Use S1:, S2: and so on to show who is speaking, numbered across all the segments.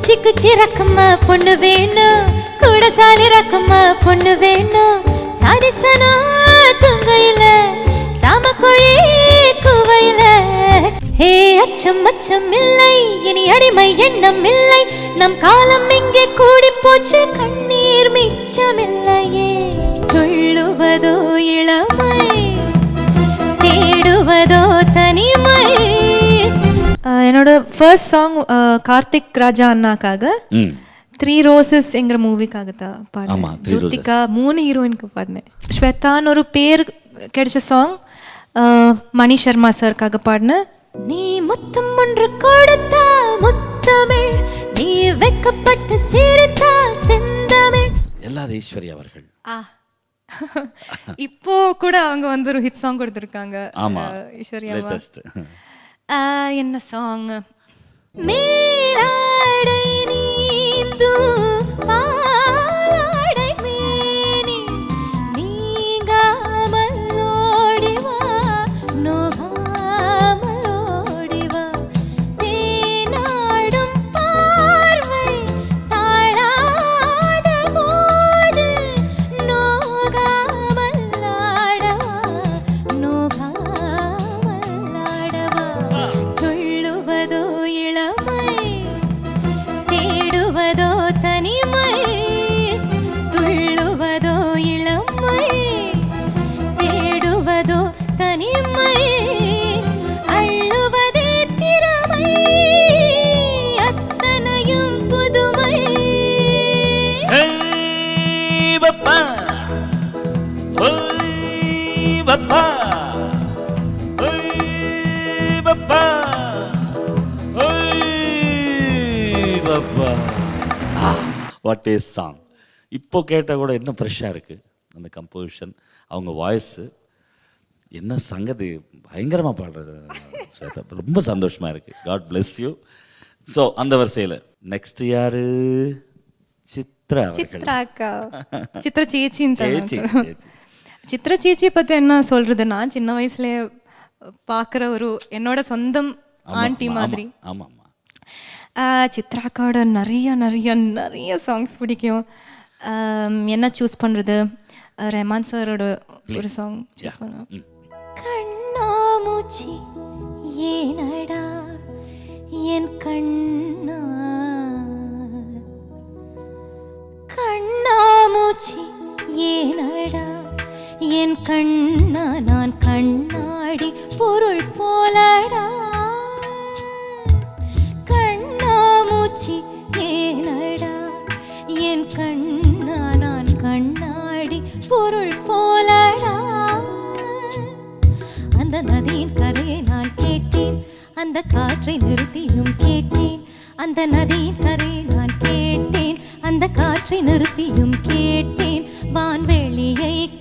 S1: குச்சி குச்சி ரக்கம்மா பொண்ணு வேணும்? கூட சாலி ரக்கம்மா பொண்ணு வேணும்? சாரிசனா தூங்கையில சாம சாமக்குழி குவையில. ஹே அச்சம் அச்சம் இல்லை இனி அடிமை எண்ணம் இல்லை. நம் காலம் இங்கே கூடி போச்சு கண்ணீர் மிச்சமில்லையே கொள்ளுவதோ இளமா
S2: என்னோட ஃபர்ஸ்ட் சாங் கார்த்திக் ராஜா அண்ணாக்காக த்ரீ ரோசஸ் என்கிற மூவிக்காக தான் பாடினேன். ஜோதிகா மூணு ஹீரோயினுக்கு பாடினேன். ஸ்வேதான்னு ஒரு பேர் கிடைச்ச சாங் மணி சர்மா சார்க்காக பாடினேன்.
S1: நீ முத்தம் ஒன்று கொடுத்தால் முத்தமிழ் நீ வெக்கப்பட்டு சிரித்தால் செந்தமிழ்.
S3: எல்லாத ஈஸ்வரி அவர்கள்.
S2: இப்போ கூட அவங்க வந்து ஒரு ஹிட் சாங் கொடுத்துருக்காங்க.
S3: ஆமா.
S2: என்ன சாங்
S1: மேலாடை
S3: நீ வாட் இஸ் சாங் இப்போ கேட்டால் கூட இன்னும் ஃப்ரெஷ்ஷாக இருக்குது அந்த கம்போசிஷன் அவங்க வாய்ஸு என்ன சங்கதி பயங்கரமாக பாடுறது ரொம்ப சந்தோஷமாக இருக்குது காட் bless யூ ஸோ அந்த வரிசையில் நெக்ஸ்ட் யாரு? சித்ரா
S2: சித்ரா அக்கா. சித்ரா சேச்சின்னு
S3: சேச்சி
S2: சித்ரா சேச்சி பத்தி என்ன சொல்றது நான் சின்ன வயசுல பார்க்குற ஒரு என்னோட சொந்தம் ஆண்டி மாதிரி.
S3: ஆமாம் ஆமாம்
S2: ஆஹ் சித்ரா அக்காவோட நிறைய நிறைய நிறைய சாங்ஸ் பிடிக்கும். என்ன சூஸ் பண்றது? ஆஹ் ரெஹ்மான் சாரோட ஒரு சாங் சூஸ் பண்ணுவேன்
S1: கண்ணாமூச்சி ஏனடா? அந்த காற்றை நிறுத்தியும் கேட்டேன். அந்த நதியின் கரை நான் கேட்டேன். அந்த காற்றை நிறுத்தியும் கேட்டேன். வான்வெளியை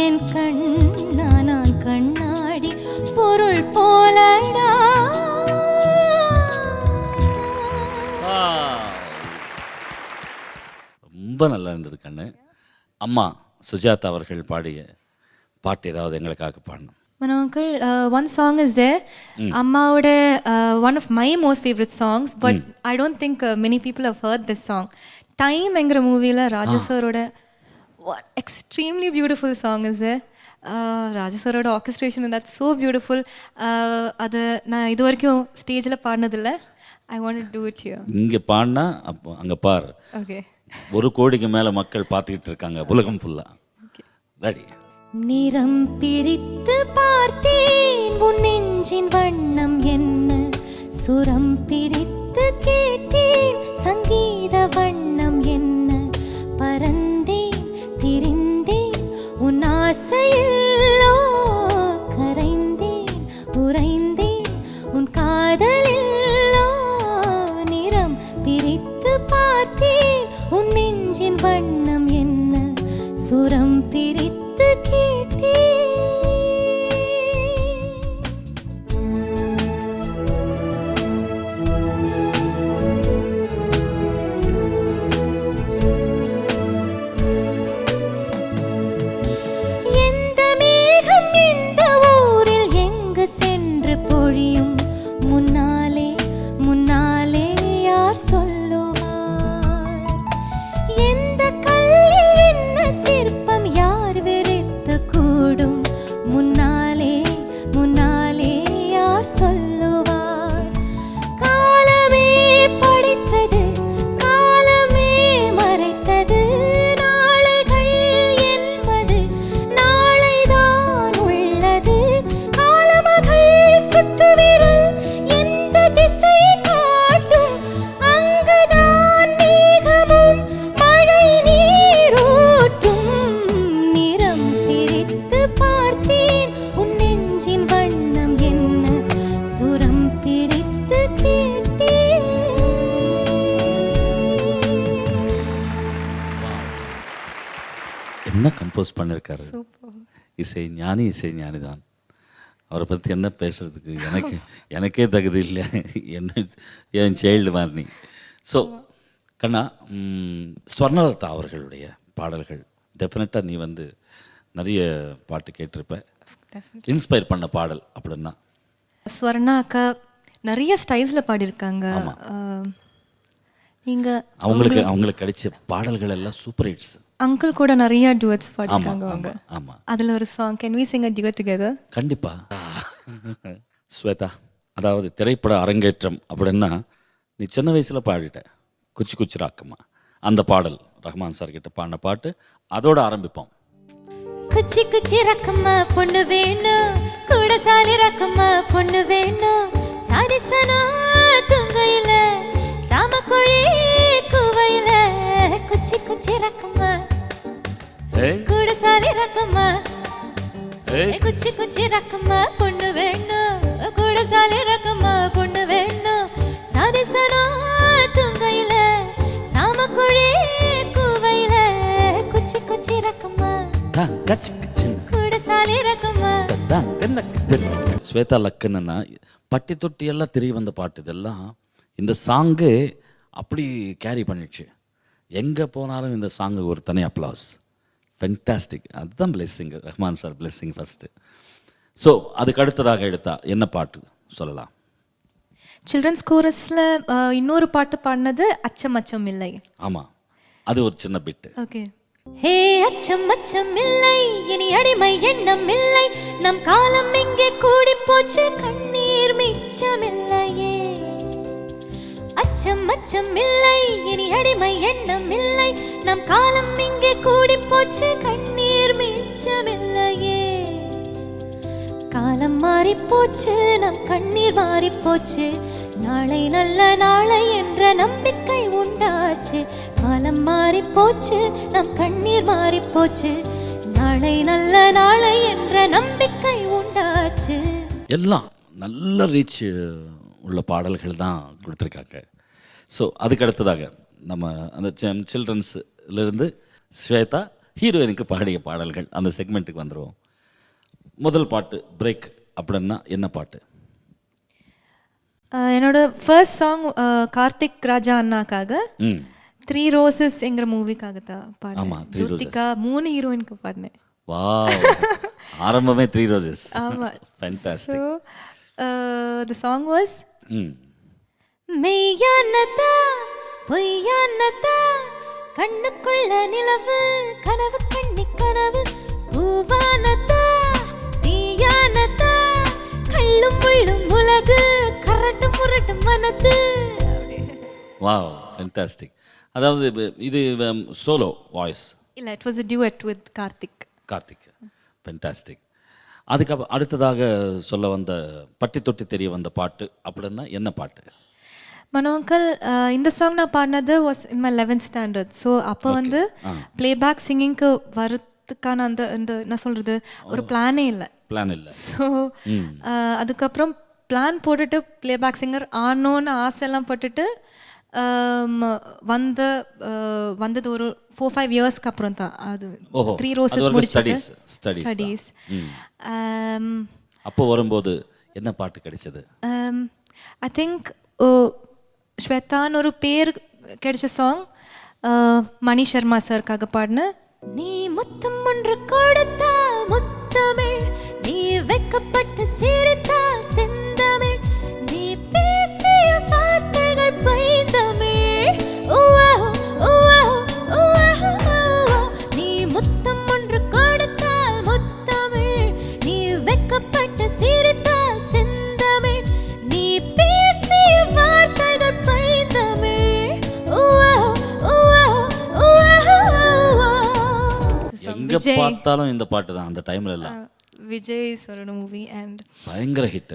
S1: என் கண்ணா நான் கண்ணாடி பொருள் போலடா.
S3: ரொம்ப நல்லா இருந்தது கண்ணு. அம்மா சுஜாதா அவர்கள் பாடிய பாட்டு ஏதாவது எங்களுக்காக பாடணும்.
S2: Mano uncle one song is there அம்மாவோட one of my most favourite songs but I don't think many people have heard this song time என்கிற மூவியில் ராஜா சாரோட extremely beautiful song is there Raja சாரோட ஆர்கஸ்ட்ரேஷன் தட் ஸோ பியூட்டிஃபுல் அது நான் இது வரைக்கும் ஸ்டேஜில் பாடினதில்ல I want to it you
S3: இங்கே பாடினா அப்போ அங்கே பார்
S2: ஓகே
S3: ஒரு கோடிக்கு மேலே மக்கள் பார்த்துக்கிட்டு இருக்காங்க உலகம் ஃபுல்லாக ரெடி
S1: நிறம் பிரித்து பார்த்தேன் உன் நெஞ்சின் வண்ணம் என்ன சுரம் பிரித்து கேட்டேன் சங்கீத வண்ணம் என்ன
S3: கம்போஸ் பண்ணியிருக்காரு இசை ஞானி இசை ஞானி தான் அவரை பற்றி என்ன பேசுறதுக்கு எனக்கு எனக்கே தகுதி இல்லை என்ன என் சைல்டு மாதிரி. ஸோ கண்ணா ஸ்வர்ணலதா அவர்களுடைய பாடல்கள். டெஃபினட்டாக நீ வந்து நிறைய பாட்டு கேட்டிருப்ப. இன்ஸ்பயர் பண்ண பாடல் அப்படின்னா?
S2: ஸ்வர்ணா அக்கா நிறைய ஸ்டைல்ஸில் பாடியிருக்காங்க. நீங்கள்
S3: அவங்களுக்கு அவங்களுக்கு கிடைச்ச பாடல்கள் எல்லாம் சூப்பர் ஹிட்ஸ்
S2: அங்கிள் கூட நிறைய டுவெட்ஸ்
S3: ஆமாம்
S2: பாடியிருக்காங்க அவங்க.
S3: ஆமாம்
S2: அதில் ஒரு song can we sing a duet together
S3: கண்டிப்பா. ஸ்வேதா அதாவது திரைப்பட அரங்கேற்றம் அப்படின்னா நீ சின்ன வயசுல பாடிட்ட குச்சி குச்சி ராக்கம்மா அந்த பாடல் ரஹ்மான் சார் கிட்ட பாடின பாட்டு அதோட ஆரம்பிப்போம்.
S1: குச்சி குச்சி ரக்கம்மா பொண்ணு வேணும். கூட சாலி ரக்கம்மா பொண்ணு வேணும். துங்கையில சாமக்குழி ரக்கம்மா
S3: ஏய்.
S1: குச்சி குச்சி ரக்கம்மா பொண்ணு வேணும். கூட சாலி ரக்கம்மா பொண்ணு வேணும். சாதிசனா துங்கையில. சாமக்குழி குவையில. குச்சி குச்சி
S3: கிச்சின்,
S1: கூட சாலி
S3: தென்னக்கு. ஸ்வேதா லக்குன்னா பட்டி தொட்டி எல்லாம் தெரிய வந்த பாட்டு இதெல்லாம் இந்த சாங்கு அப்படி கேரி பண்ணிடுச்சு. எங்கே போனாலும் இந்த சாங்குக்கு ஒரு தனி அப்ளாஸ். ஃபென்டாஸ்டிக் அதுதான் blessing Rahman sir blessing first so அதுக்கு அடுத்ததாக எடுத்தா என்ன பாட்டு சொல்லலாம்?
S2: சில்ட்ரன்ஸ் கோரஸில் இன்னொரு பாட்டு பாடினது அச்சம் அச்சம் இல்லை.
S3: ஆமாம் அது ஒரு சின்ன பிட்டு
S2: ஓகே.
S1: ஹே அச்சம் அச்சம் இல்லை. இனி அடிமை எண்ணம் இல்லை. நம் காலம் இங்கே கூடி போச்சு? கண்ணீர் மிச்சம் இல்லையே அச்சம் அச்சம் இல்லை. இனி அடிமை எண்ணம் இல்லை. நம் காலம் இங்கே கூடி போச்சு. கண்ணீர் மிச்சமில்லையே காலம் மாறி போச்சு. நம் கண்ணீர் மாறி போச்சு. நாளை நல்ல நாளை என்ற நம்பிக்கை உண்டாச்சு. காலம் மாறி போச்சு. நம் கண்ணீர் மாறி போச்சு. நாளை நல்ல நாளை என்ற நம்பிக்கை உண்டாச்சு.
S3: எல்லாம் நல்ல ரீச் உள்ள பாடல்கள் தான் கொடுத்துருக்காங்க. ஸோ அதுக்கு அடுத்ததாக நம்ம அந்த சில்ட்ரன்ஸ்லேருந்து ஸ்வேதா ஹீரோயினுக்கு பாடிய பாடல்கள் அந்த செக்மெண்ட்டுக்கு வந்துடுவோம் முதல் பாட்டு பிரேக் அப்படின்னா என்ன பாட்டு?
S2: என்னோட ஃபர்ஸ்ட் சாங் கார்த்திக் ராஜா அண்ணாக்காக த்ரீ ரோசஸ் என்கிற மூவிக்காக தான் பாடினேன். ஜோதிகா மூணு ஹீரோயினுக்கு பாடினேன்.
S3: வா ஆரம்பமே த்ரீ ரோஜஸ்
S2: ஆமா.
S3: Fantastic
S2: so the song was
S1: மெய்யானதா பொய்யானதா கண்ணுக்குள்ள நிலவு கனவு கண்ணி கனவு பூவானதா தீயானதா கள்ளும் முள்ளும் உலகு கரட்டு முரட்டு மனது.
S3: வா ஃபேண்டாஸ்டிக் அதாவது இது- இது சோலோ வாய்ஸ்
S2: இல்லை it was a duet with Karthik
S3: Karthik fantastic அதுக்கப்புறம் அடுத்ததாக சொல்ல வந்த பட்டி தொட்டி தெரிய வந்த பாட்டு அப்படின்னா என்ன பாட்டு?
S2: மனோங்கல் இந்த சாங் நான் பாடினது was in my eleventh standard so அப்போ வந்து பிளேபேக் சிங்கிங்க்கு வரதுக்கான அந்த இந்த என்ன சொல்கிறது ஒரு பிளானே இல்லை.
S3: பிளான் இல்லை.
S2: ஸோ அதுக்கப்புறம் பிளான் போட்டுட்டு பிளேபேக் சிங்கர் ஆனோன்னு ஆசையெல்லாம் போட்டுட்டு வந்த வந்தது ஒரு ஃபோர் ஃபைவ் இயர்ஸ்க்கு அப்புறம் தான். அது த்ரீ ரோசஸ் முடிச்சுட்டு. ஸ்டடீஸ்
S3: அப்போ வரும்போது என்ன பாட்டு கிடைச்சது?
S2: ஐ திங்க் ஸ்வேதான்னு ஒரு பேர் கிடைச்ச சாங் மணி சர்மா சார்க்காக பாடின
S1: நீ முத்தம் ஒன்று கொடுத்தால் முத்தமிழ் நீ வெக்கப்பட்டு சிரித்தால்
S3: சென்று பார்த்தாலும் இந்த பாட்டு தான் அந்த டைம்ல எல்லாம்.
S2: விஜய் சரோட மூவி அண்ட்
S3: பயங்கர ஹிட்